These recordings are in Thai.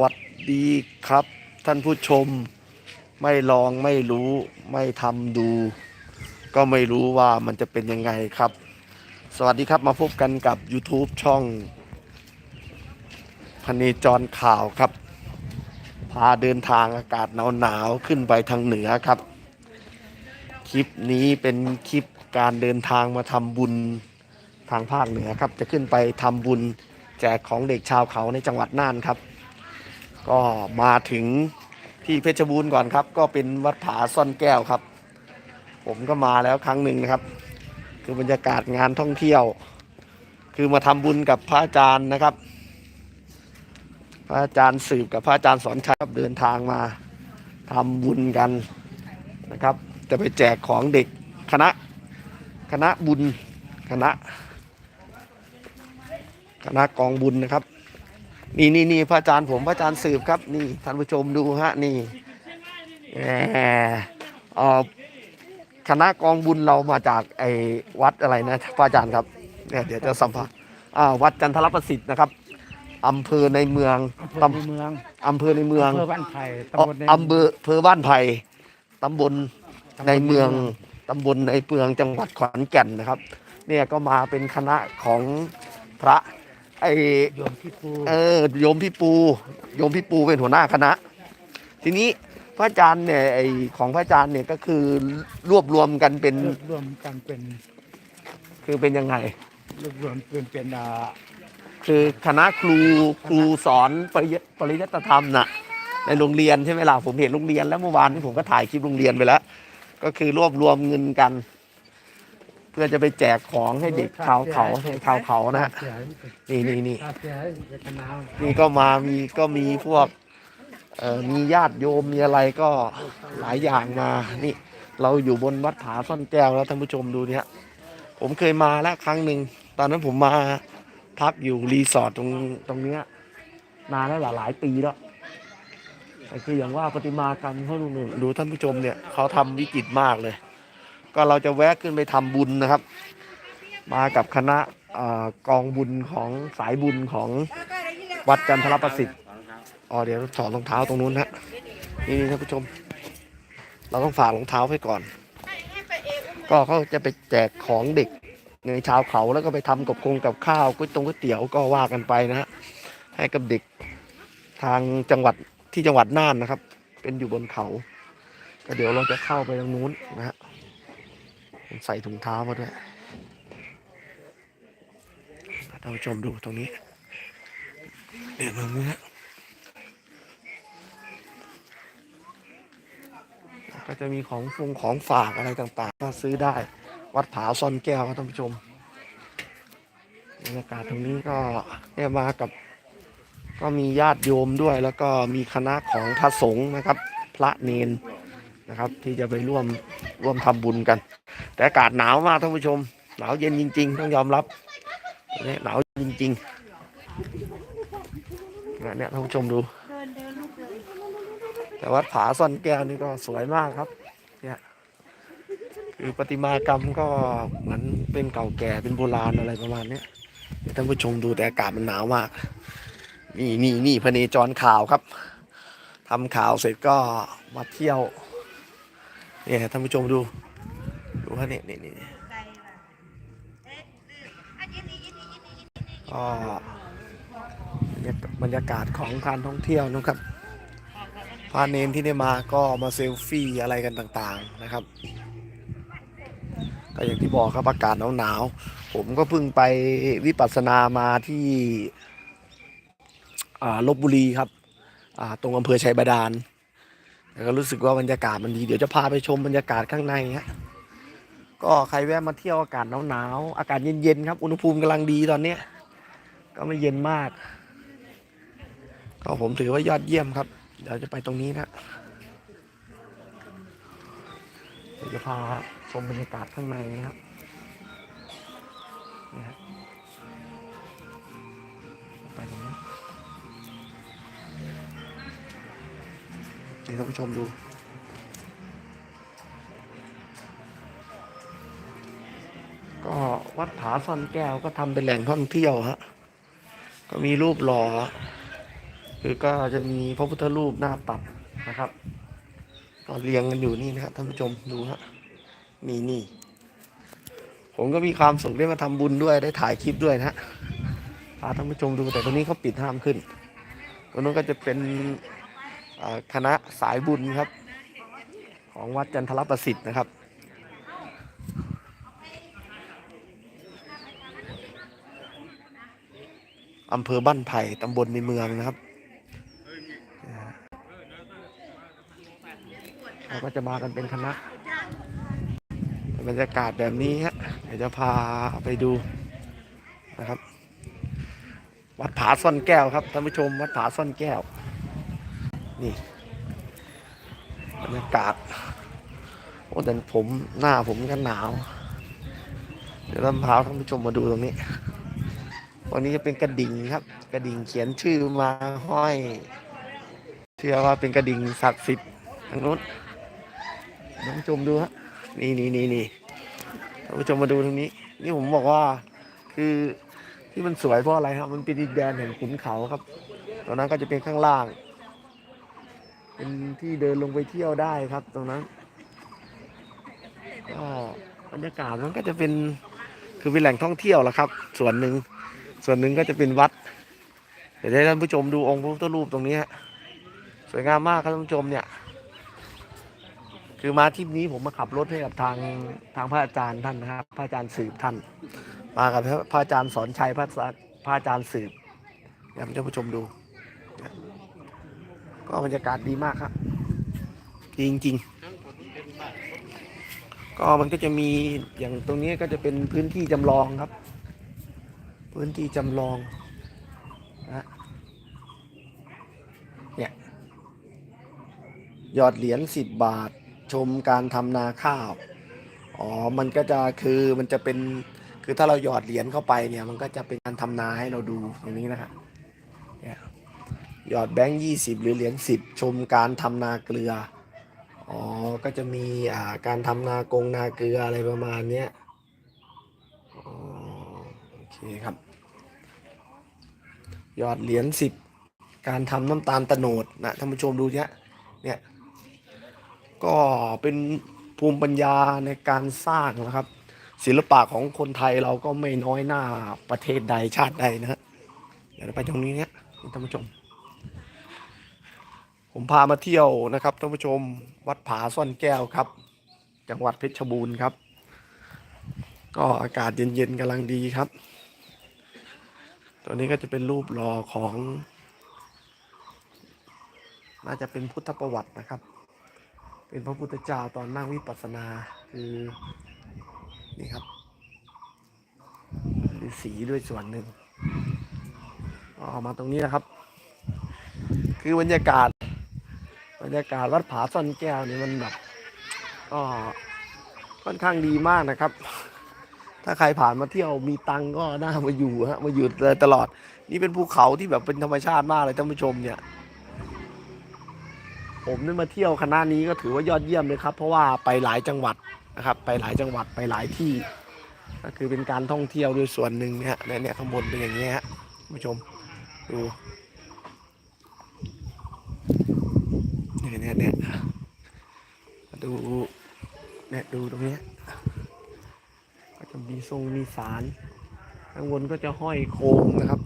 วัสดีครับ ท่านผู้ชม ไม่ลองไม่รู้ไม่ทำดู ก็ไม่รู้ว่ามันจะเป็นยังไงครับ สวัสดีครับมาพบกันกับ YouTube ช่องพเนจรข่าวครับ พาเดินทางอากาศหนาวๆขึ้นไปทางเหนือครับ คลิปนี้เป็นคลิปการเดินทางมาทำบุญทางภาคเหนือครับ จะขึ้นไปทำบุญแจกของเด็กชาวเขาในจังหวัดน่านครับ ก็มาถึงที่เพชรบูรณ์ก่อนครับ ก็เป็นวัดผาซ่อนแก้วครับ ผมก็มาแล้วครั้งหนึ่งนะครับ คือบรรยากาศงานท่องเที่ยว คือมาทำบุญกับพระอาจารย์นะครับ พระอาจารย์สืบกับพระอาจารย์สอนชัยครับเดินทางมาทำบุญกันนะครับ จะไปแจกของเด็กคณะคณะบุญคณะคณะกองบุญนะครับ นี่นี่นี่พระอาจารย์ผมพระอาจารย์สืบครับ นี่ท่านผู้ชมดูฮะนี่แหมเอ่อคณะกองบุญเรามาจากไอ้วัดอะไรนะพระอาจารย์ครับเนี่ยเดี๋ยวจะสัมภาษณ์อ่าวัดจันทรประสิทธิ์นะครับอำเภอในเมืองอำเภอตำในเมืองอำเภอในเมืองอำเภอบ้านไผ่อ๋อตำบลในอำเภออำเภอบ้านไผ่ตำบลในเมืองตำบลในเมืองจังหวัดขอนแก่นนะครับ เนี่ยก็มาเป็นคณะของพระ ไอโยมพี่ปูเออโยมพี่ปูโยมพี่ปูเป็นหัวหน้าคณะ ทีนี้พระอาจารย์เนี่ยไอของพระอาจารย์เนี่ยก็คือรวบรวมกันเป็นรวบรวมกันเป็นคือเป็นยังไงรวบรวมเป็นเป็นอ่าคือคณะครูครูสอนปริยปริยัติธรรมน่ะ ในโรงเรียนใช่ไหมล่ะผมเห็นโรงเรียนแล้วเมื่อวานนี้ผมก็ถ่ายคลิปโรงเรียนไปแล้ว ก็คือรวบรวมเงินกันเพื่อจะไปแจกของให้เด็กชาวเขาให้ชาวเขานะฮะเสียนี่นี่นี่ค่าเสียเด็กคณะนี่ก็มามีก็มีพวกเอ่อมีญาติโยมมีอะไรก็หลายอย่างมานี่ เราอยู่บนวัดผาซ่อนแก้วแล้วท่านผู้ชมดูเนี่ยผมเคยมาแล้วครั้งหนึ่งตอนนั้นผมมาพักอยู่รีสอร์ทตรงตรงเนี้ยนานแล้วหลายหลายปีแล้วแต่คืออย่างว่าประติมากรรมเขาดูดูท่านผู้ชมเนี่ยเขาทำวิจิตรมากเลย ก็เราจะแวะขึ้นไปทำบุญนะครับ มากับคณะอกองบุญของสายบุญของวัดจันทรประสิทธิ์อ๋อเดี๋ยวถอดรองเท้าตรงนู้นนะนี่ท่านผู้ชม เราต้องฝากรองเท้าไว้ก่อน ก็เขาจะไปแจกของเด็กในชาวเขาแล้วก็ไปทำกับคงกับข้าวก๋วยตงก๋วยเตี๋ยวก็ว่ากันไปนะฮะให้กับเด็กทางจังหวัดที่จังหวัดน่านนะครับ เป็นอยู่บนเขา ก็เดี๋ยวเราจะเข้าไปตรงนู้นนะฮะ ใส่ถุงเท้ามาด้วยท่านผู้ชมดูตรงนี้ เดี๋ยวตรงนี้ฮะก็จะมีของฟงของฝากอะไรต่างๆ ก็ซื้อได้ วัดผาซ่อนแก้วครับท่านผู้ชมบรรยากาศตรงนี้ก็เนี่ยมากับ ก็มีญาติโยมด้วย แล้วก็มีคณะของพระสงฆ์นะครับ พระเนนนะครับ ที่จะไปร่วมร่วมทำบุญกัน แต่อากาศหนาวมากท่านผู้ชม หนาวเย็นจริง ๆ ต้องยอมรับเนี่ยหนาวจริงๆเนี่ยเนี่ยท่านผู้ชมดูแต่วัดผาซ่อนแก้วนี่ก็สวยมากครับ เนี่ยคือประติมากรรมก็เหมือนเป็นเก่าแก่เป็นโบราณอะไรประมาณเนี้ยเดี๋ยวท่านผู้ชมดูแต่อากาศมันหนาวมากนี่นี่นี่พเนจรข่าวครับทำข่าวเสร็จก็มาเที่ยวเนี่ยท่านผู้ชมดู ดูฮะเนี่ยนี่นี่นี่ก็บรรยากาศของการท่องเที่ยวนะครับพาเนนที่ได้มาก็มาเซลฟี่อะไรกันต่างๆนะครับ ก็อย่างที่บอกครับอากาศหนาวๆผมก็เพิ่งไปวิปัสสนามาที่อ่าลบบุรีครับอ่าตรงอำเภอชัยบาดาลแล้วก็รู้สึกว่าบรรยากาศมันดี เดี๋ยวจะพาไปชมบรรยากาศข้างในฮะ ก็ใครแวะมาเที่ยวอากาศหนาวๆอากาศเย็นๆครับอุณหภูมิกำลังดีตอนเนี้ก็ไม่เย็นมาก ก็ผมถือว่ายอดเยี่ยมครับ เดี๋ยวจะไปตรงนี้นะเดี๋ยวจะพาชมบรรยากาศข้างในนะครับไปตรงนี้นี่ท่านผู้ชมดู ก็วัดผาซ่อนแก้วก็ทำเป็นแหล่งท่องเที่ยวฮะก็มีรูปหล่อคือก็จะมีพระพุทธรูปหน้าตัดนะครับ ก็เรียงกันอยู่นี่นะครับท่านผู้ชมดูฮะนี่นี่ ผมก็มีความสุขได้มาทำบุญด้วยได้ถ่ายคลิปด้วยนะฮะพาท่านผู้ชมดูแต่ตรงนี้เขาปิดห้ามขึ้นตรงนู้นก็จะเป็นคณะสายบุญครับ ของวัดจันทรประสิทธิ์นะครับ อำเภอบ้านไผ่ตำบลในเมืองนะครับเราก็จะมากันเป็นคณะบรรยากาศแบบนี้ฮะเดี๋ยวจะพาไปดูนะครับ วัดผาซ่อนแก้วครับท่านผู้ชมวัดผาซ่อนแก้ว นี่ บรรยากาศโอ้แต่ผมหน้าผมก็หนาว เดี๋ยวเราพาท่านผู้ชมมาดูตรงนี้ วันนี้จะเป็นกระดิ่งครับ กระดิ่งเขียนชื่อมาห้อย เชื่อว่าเป็นกระดิ่งศักดิ์สิทธิ์ทางนู้นนผู้ชมดูฮะนี่นี่นี่นี่ท่านผู้ชมมาดูตรงนี้ นี่ผมบอกว่าคือที่มันสวยเพราะอะไรครับ มันเป็นดินแดนแห่งขุนเขาครับตรงนั้นก็จะเป็นข้างล่าง เป็นที่เดินลงไปเที่ยวได้ครับ ตรงนั้นก็บรรยากาศมันก็จะเป็นคือเป็นแหล่งท่องเที่ยวแหละครับ ส่วนหนึ่ง ส่วนหนึ่งก็จะเป็นวัด เดี๋ยวให้ท่านผู้ชมดูองค์พระพุทธรูปตรงนี้ฮะสวยงามมากครับท่านผู้ชมเนี่ย คือมาทริปนี้ผมมาขับรถให้กับทางทางพระอาจารย์ท่านนะครับพระอาจารย์สืบท่าน มากับพระอาจารย์สอนชัยพระพระอาจารย์สืบเดี๋ยวให้ท่านผู้ชมดู ก็บรรยากาศดีมากครับดีจริงๆก็มันก็จะมีอย่างตรงนี้ก็จะเป็นพื้นที่จำลองครับ พื้นที่จำลองนะเนี่ยหยอดเหรียญสิบบาท ชมการทำนาข้าว อ๋อ มันก็จะคือมันจะเป็นคือถ้าเราหยอดเหรียญเข้าไปเนี่ย มันก็จะเป็นการทำนาให้เราดูตรงนี้นะฮะเนี่ยหยอดแบงค์ยี่สิบหรือเหรียญสิบชมการทำนาเกลือ อ๋อ ก็จะมีอ่าการทำนากงนาเกลืออะไรประมาณเนี้ยโอเคครับ ยอดเหรียญสิบการทำน้ำตาลตะโนดนะท่านผู้ชมดูเนี้ยเนี่ยก็เป็นภูมิปัญญาในการสร้างนะครับ ศิลปะของคนไทยเราก็ไม่น้อยหน้าประเทศใดชาติใดนะฮะเดี๋ยวเราไปตรงนี้เนี่ยท่านผู้ชม ผมพามาเที่ยวนะครับท่านผู้ชมวัดผาซ่อนแก้วครับ จังหวัดเพชรบูรณ์ครับ ก็อากาศเย็นๆกำลังดีครับ ตัวนี้ก็จะเป็นรูปหล่อของ น่าจะเป็นพุทธประวัตินะครับ เป็นพระพุทธเจ้าตอนนั่งวิปัสสนาคือนี่ครับฤาษีด้วยส่วนหนึ่งออกมาตรงนี้นะครับ คือบรรยากาศ บรรยากาศวัดผาซ่อนแก้วนี่มันแบบก็ค่อนข้างดีมากนะครับ ถ้าใครผ่านมาเที่ยวมีตังก็น่ามาอยู่ฮะมาอยู่เลยตลอด นี่เป็นภูเขาที่แบบเป็นธรรมชาติมากเลยท่านผู้ชมเนี่ย ผมได้มาเที่ยวคณะนี้ก็ถือว่ายอดเยี่ยมเลยครับ เพราะว่าไปหลายจังหวัดนะครับ ไปหลายจังหวัดไปหลายที่ ก็คือเป็นการท่องเที่ยวด้วยส่วนหนึ่งเนี่ยเนี่ยเนี่ยข้างบนเป็นอย่างเงี้ยฮะท่านผู้ชมดูเนี่ยเนี่ยเนี่ยดูเนี่ยดูตรงเนี้ย มีทรงมีสารข้างบนก็จะห้อยโคมนะครับ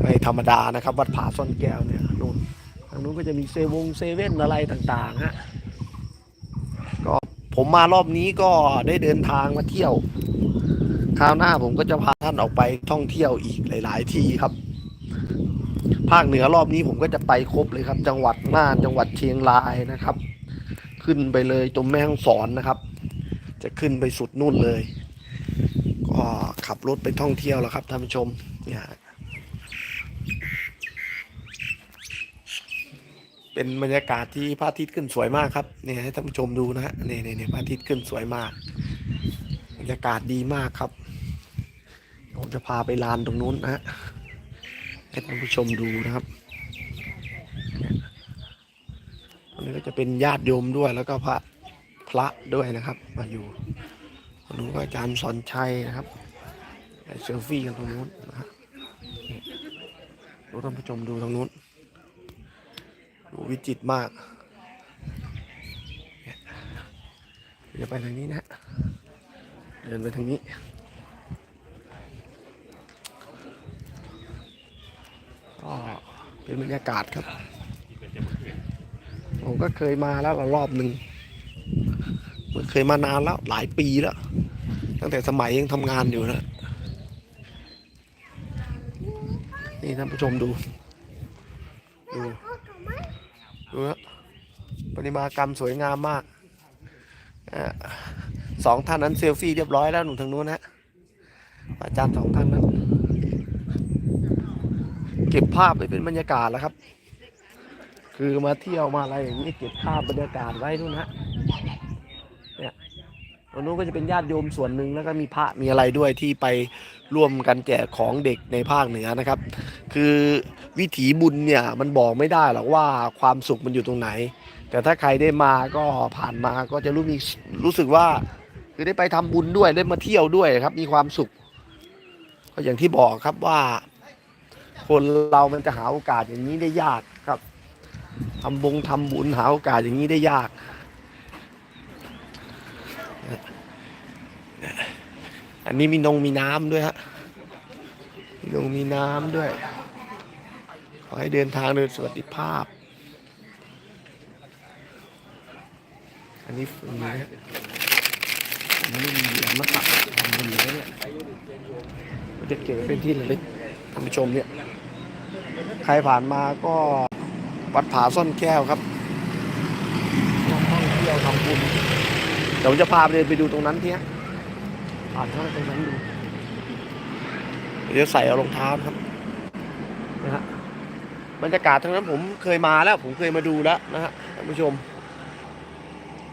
ไม่ธรรมดานะครับ วัดผาซ่อนแก้วเนี่ยนู่นทางนู้นก็จะมีเซวงเซเว่นอะไรต่างๆฮะก็ผมมารอบนี้ก็ได้เดินทางมาเที่ยวคราวหน้าผมก็จะพาท่านออกไปท่องเที่ยวอีกหลาย ๆ ที่ครับ ภาคเหนือรอบนี้ผมก็จะไปครบเลยครับ จังหวัดน่านจังหวัดเชียงรายนะครับ ขึ้นไปเลยตรงแม่ฮ่องสอนนะครับ จะขึ้นไปสุดนู่นเลย ก็ขับรถไปท่องเที่ยวแล้วครับท่านผู้ชมเนี่ยเป็นบรรยากาศที่พระอาทิตย์ขึ้นสวยมากครับเนี่ยให้ท่านผู้ชมดูนะฮะเนี่ยเนี่ยเนี่ยพระอาทิตย์ขึ้นสวยมาก บรรยากาศดีมากครับผมจะพาไปลานตรงนู้นนะฮะให้ท่านผู้ชมดูนะครับเนี่ยตรงนี้ก็จะเป็นญาติโยมด้วยแล้วก็พระ ระด้วยนะครับ มาอยู่ตรงนู้นก็อาจารย์สอนชัยนะครับเซลฟี่กันตรงนู้นนะฮะนี่ดูท่านผู้ชมดูทางนู้น ดูวิจิตรมากเนี่ยเดี๋ยวไปทางนี้นะ เดินไปทางนี้ก็เป็นบรรยากาศครับ ผมก็เคยมาแล้วรอบหนึ่ง มันเคยมานานแล้ว หลายปีแล้ว ตั้งแต่สมัยยังทำงานอยู่นะนี่ท่านผู้ชมดู ดูดูนะปฏิมากรรมสวยงามมากอสองท่านนั้นเซลฟี่เรียบร้อยแล้วหนุ่มทางนู้นนะอาจารย์สองท่านนั้น เก็บภาพไว้เป็นบรรยากาศแล้วครับ คือมาเที่ยวมาอะไรอย่างนี้เก็บภาพบรรยากาศไว้นู่นนะ ตรงนู้นก็จะเป็นญาติโยมส่วนหนึ่งแล้วก็มีพระมีอะไรด้วยที่ไปร่วมกันแจกของเด็กในภาคเหนือนะครับ คือวิถีบุญเนี่ยมันบอกไม่ได้หรอกว่าความสุขมันอยู่ตรงไหน แต่ถ้าใครได้มาก็ผ่านมาก็จะรู้มีรู้สึกว่าคือได้ไปทำบุญด้วยได้มาเที่ยวด้วยครับ มีความสุข ก็อย่างที่บอกครับว่า คนเรามันจะหาโอกาสอย่างนี้ได้ยากครับทำบงทำบุญหาโอกาสอย่างนี้ได้ยาก อันนี้มีนงมีน้ำด้วยฮะมีนงมีน้ำด้วย ขอให้เดินทางโดยสวัสดิภาพ อันนี้ฝึงนะฮะอันนี้มีเหรียญมาตัดทำบุญเลยเนี่ยก็จะเก็บไว้เป็นที่ระลึกท่านผู้ชมเนี่ย ใครผ่านมาก็วัดผาซ่อนแก้วครับท่องเที่ยวทำบุญเดี๋ยวจะพาไปเดินไปดูตรงนั้นทีฮะ ผ่านเข้าไปตรงนั้นดูเดี๋ยวใส่เอารองเท้านะครับนะฮะบรรยากาศทั้งนั้นผมเคยมาแล้ว ผมเคยมาดูแล้วนะฮะท่านผู้ชม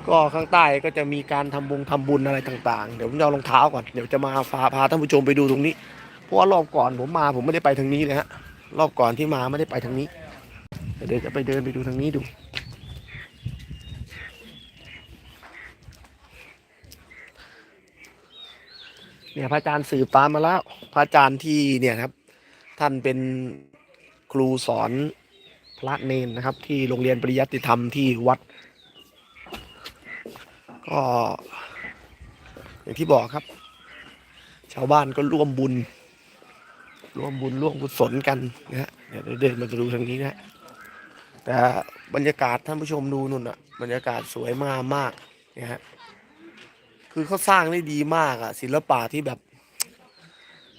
ก็ข้างใต้ก็จะมีการทำบงทำบุญอะไรต่าง ๆ เดี๋ยวผมจะเอารองเท้าก่อนเดี๋ยวจะมาพาพาท่านผู้ชมไปดูตรงนี้เพราะว่ารอบก่อนผมมาผมไม่ได้ไปทางนี้เลยฮะรอบก่อนที่มาไม่ได้ไปทางนี้แต่เดี๋ยวจะไปเดินไปดูทางนี้ดู เนี่ยพระอาจารย์สืบตามมาแล้ว พระอาจารย์ที่เนี่ยครับ ท่านเป็นครูสอนพระเนนนะครับ ที่โรงเรียนปริยัติธรรมที่วัด ก็อย่างที่บอกครับ ชาวบ้านก็ร่วมบุญ ร่วมบุญร่วมกุศลกันนะฮะเดี๋ยวเดินมาดูทางนี้นะแต่บรรยากาศท่านผู้ชมดูนู่นอะบรรยากาศสวยมากมากนะฮะ คือเขาสร้างได้ดีมากอะศิลปะที่แบบ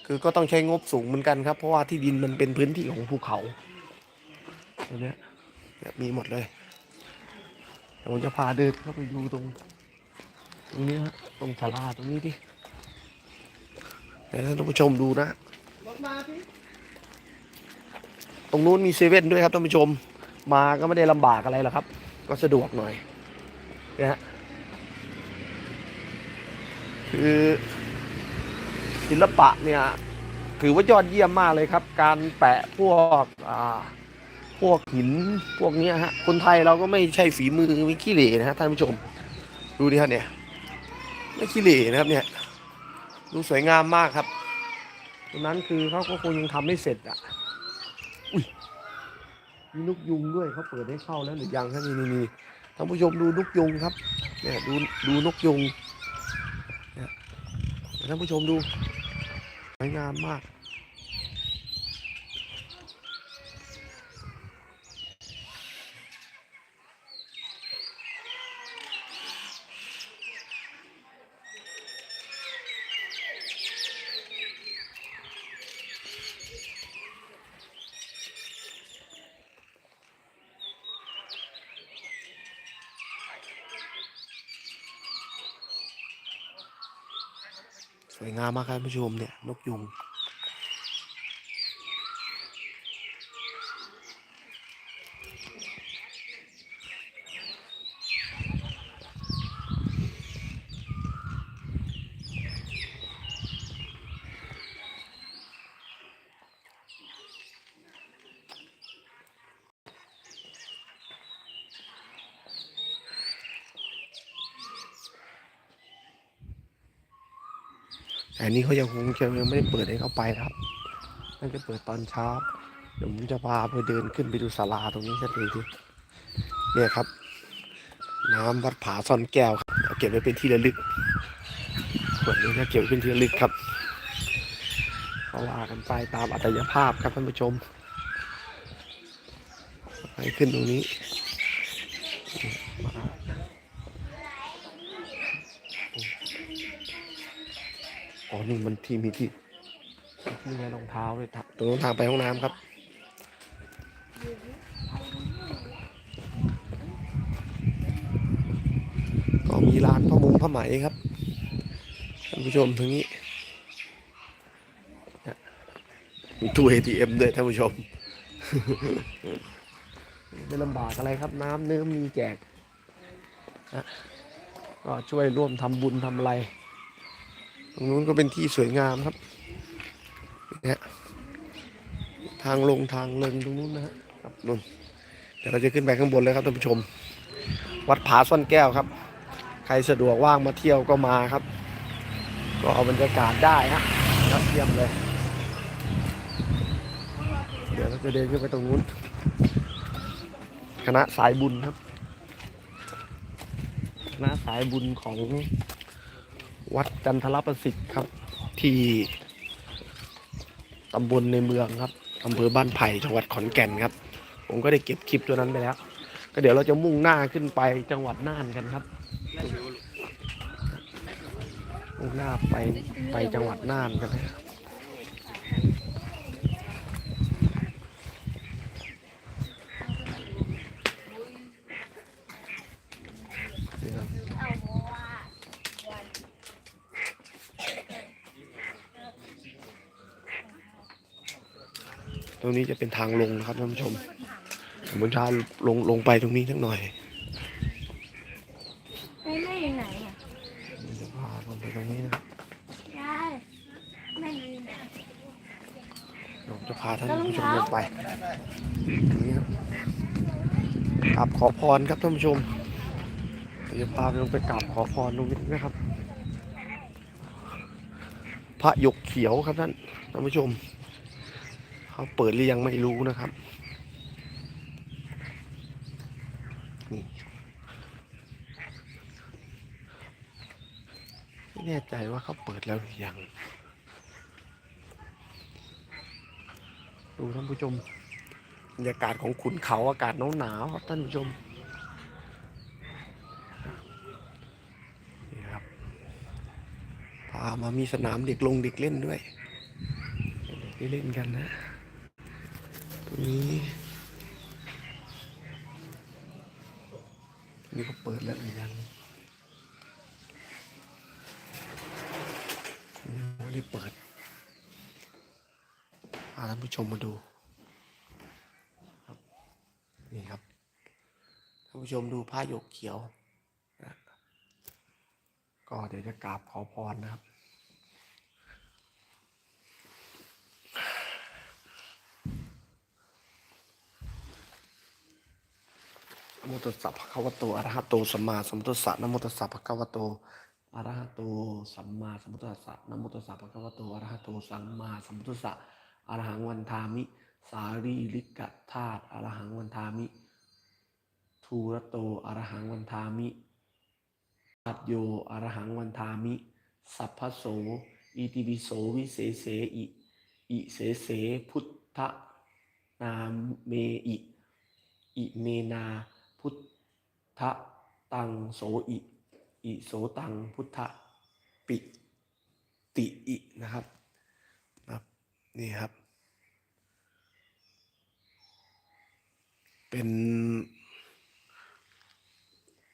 คือก็ต้องใช้งบสูงเหมือนกันครับ เพราะว่าที่ดินมันเป็นพื้นที่ของภูเขาตรงเนี้ยเนี่ยมีหมดเลยเดี๋ยวผมจะพาเดินเข้าไปดูตรง ตรงนี้ฮะตรงศาลาตรงนี้ดิเดี๋ยวท่านผู้ชมดูนะตรงนู้นมีเซเว่นด้วยครับท่านผู้ชม มาก็ไม่ได้ลำบากอะไรหรอกครับ ก็สะดวกหน่อยนะฮะ คือศิลปะเนี่ย ถือว่ายอดเยี่ยมมากเลยครับ การแปะพวกอ่าพวกหินพวกเนี้ยฮะ คนไทยเราก็ไม่ใช่ฝีมือไม่ขี้เหร่นะฮะท่านผู้ชม ดูดิฮะเนี่ยไม่ขี้เหร่นะครับเนี่ย ดูสวยงามมากครับตรงนั้นคือเขาก็คงยังทำไม่เสร็จอะอุ้ยมีนกยุงด้วยเขาเปิดให้เข้าแล้วหรือยังครับนี่นี่ท่านผู้ชมดูนกยุงครับเนี่ยดูดูนกยุงเนี่ยเดี๋ยว ท่านผู้ชมดูสวยงามมาก นามมากครับผู้ชมเนี่ยนกยุง แต่อันนี้เขายังคงยังไม่ได้เปิดให้เข้าไปครับน่าจะเปิดตอนเช้าเดี๋ยวผมจะพาไปเดินขึ้นไปดูศาลาตรงนี้สักทีทีเนี่ยครับ น้ำวัดผาซ่อนแก้วครับเก็บไว้เป็นที่ระลึกขวดนี้นะเก็บไว้เป็นที่ระลึกครับเขาว่ากันไปตามอัตยภาพครับท่านผู้ชมไปขึ้นตรงนี้มาอ๋อ นี่มันที่มีที่นี่ไงรองเท้าเลยตรงนู้นทางไปห้องน้ำครับก็มีร้านผ้ามุงผ้าไหมครับท่านผู้ชมตรงนี้เนี่ยมีตู้ ATM ด้วยท่านผู้ชมไม่ลำบากอะไรครับ น้ำเนื้อมีแจกนะก็ช่วยร่วมทำบุญทำอะไร ตรงนู้นก็เป็นที่สวยงามครับเนี่ยทางลงทางเลิงตรงนู้นนะฮะครับนุ่นเดี๋ยวเราจะขึ้นไปข้างบนเลยครับท่านผู้ชม วัดผาซ่อนแก้วครับ ใครสะดวกว่างมาเที่ยวก็มาครับ ก็เอาบรรยากาศได้ฮะยอดเยี่ยมเลย เดี๋ยวเราจะเดินขึ้นไปตรงนู้น คณะสายบุญครับ คณะสายบุญของ วัดจันทรประสิทธิ์ครับ ที่ตำบลในเมืองครับอำเภอบ้านไผ่จังหวัดขอนแก่นครับ ผมก็ได้เก็บคลิปตัวนั้นไปแล้ว ก็เดี๋ยวเราจะมุ่งหน้าขึ้นไปจังหวัดน่านกันครับมุ่งหน้าไปไปจังหวัดน่านกันนะครับนี่ครับต รงนี้จะเป็นทางลงนะครับท่านผู้ชมผมจะลงลงไปตรงนี้สักหน่อยไม่ไม่อยู่ไหนอะเดี๋ยวพาลงไปตรงนี้นะครับยายไม่อยู่ไหนผมจะพาท่านผู้ชมลงไปตรงนี้ครับกราบขอพรครับท่านผู้ชมเดี๋ยวจะพาไปลงไปกราบขอพรตรงนี้นะครับ พระหยกเขียวครับท่านท่านผู้ชม เขาเปิดหรือยังไม่รู้นะครับนี่ไม่แน่ใจว่าเขาเปิดแล้วหรือยัง ดูท่านผู้ชมบรรยากาศของขุนเขาอากาศหนาวๆครับท่านผู้ชมนี่ครับพามามีสนามเด็กลงเด็กเล่นด้วยเด็กเล่นกันนะ นี้นี่ก็เปิดแล้วหรือยังยังไม่ได้เปิดพาท่านผู้ชมมาดูครับนี่ครับท่านผู้ชมดูผ้าหยกเขียว ก็เดี๋ยวจะกราบขอพรนะครับ โมตัสสะภะคะวะโตอะระหะโตสัมมาสัมพุทธัสสะนะโมตัสสะภะคะวะโตอะระหะโตสัมมาสัมพุทธัสสะนะโมตัสสะภะคะวะโตอะระหะโตสัมมาสัมพุทธัสสะอะระหังวันทามิ สารีริกะธาตุอะระหังวันทามิทูระโตอะระหังวันทามิปัตโยอะระหังวันทามิ สัพพโสอิติปิโสวิเศเสอิอิเสเสพุทธนาเมอิอิเมนา ธตังโสอิอิโสตังพุทธปิติอินะครับนะครับนี่ครับ เป็น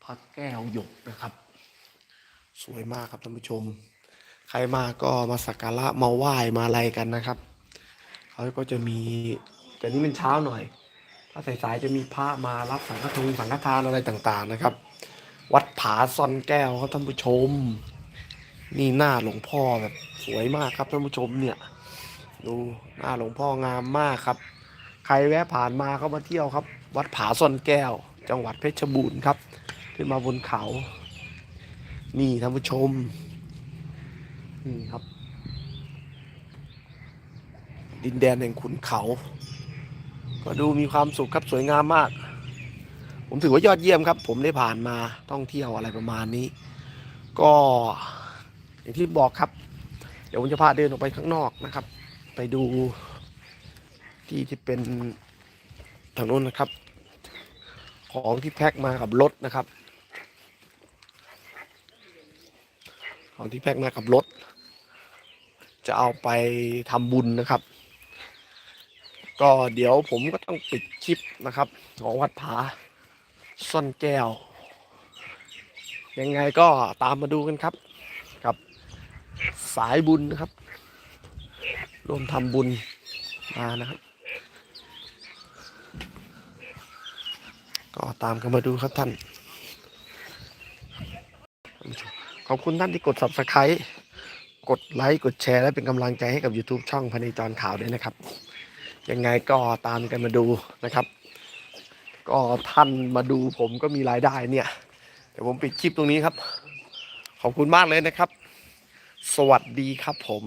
พระแก้วหยกนะครับ สวยมากครับท่านผู้ชม ใครมาก็มาสักการะมาไหว้มาอะไรกันนะครับเขาก็จะมีแต่นี้มันเช้าหน่อย ถ้าสายๆจะมีพระมารับสังฆทงสังฆทานอะไรต่างๆนะครับ วัดผาซอนแก้วครับท่านผู้ชม นี่หน้าหลวงพ่อแบบสวยมากครับท่านผู้ชมเนี่ย ดูหน้าหลวงพ่องามมากครับ ใครแวะผ่านมาก็มาเที่ยวครับ วัดผาซอนแก้ว จังหวัดเพชรบูรณ์ครับ ขึ้นมาบนเขา นี่ท่านผู้ชม นี่ครับ ดินแดนแห่งขุนเขา ก็ดูมีความสุขครับสวยงามมาก ผมถือว่ายอดเยี่ยมครับ ผมได้ผ่านมาท่องเที่ยวอะไรประมาณนี้ ก็อย่างที่บอกครับ เดี๋ยวผมจะพาเดินออกไปข้างนอกนะครับ ไปดูที่ที่เป็นทางโน้นนะครับ ของที่แพ็คมากับรถนะครับ ของที่แพ็คมากับรถ จะเอาไปทำบุญนะครับ ก็เดี๋ยวผมก็ต้องปิดคลิปนะครับ ของวัดผาซ่อนแก้ว ยังไงก็ตามมาดูกันครับ กับสายบุญนะครับร่วมทำบุญมานะครับ ก็ตามกันมาดูครับท่านขอบคุณท่านที่กด subscribe กดไลค์ กดแชร์ และเป็นกำลังใจให้กับ YouTube ช่องพนิจรข่าวด้วยนะครับ ยังไงก็ตามกันมาดูนะครับ ก็ท่านมาดูผมก็มีรายได้เนี่ยเดี๋ยวผมปิดคลิปตรงนี้ครับ ขอบคุณมากเลยนะครับ สวัสดีครับผม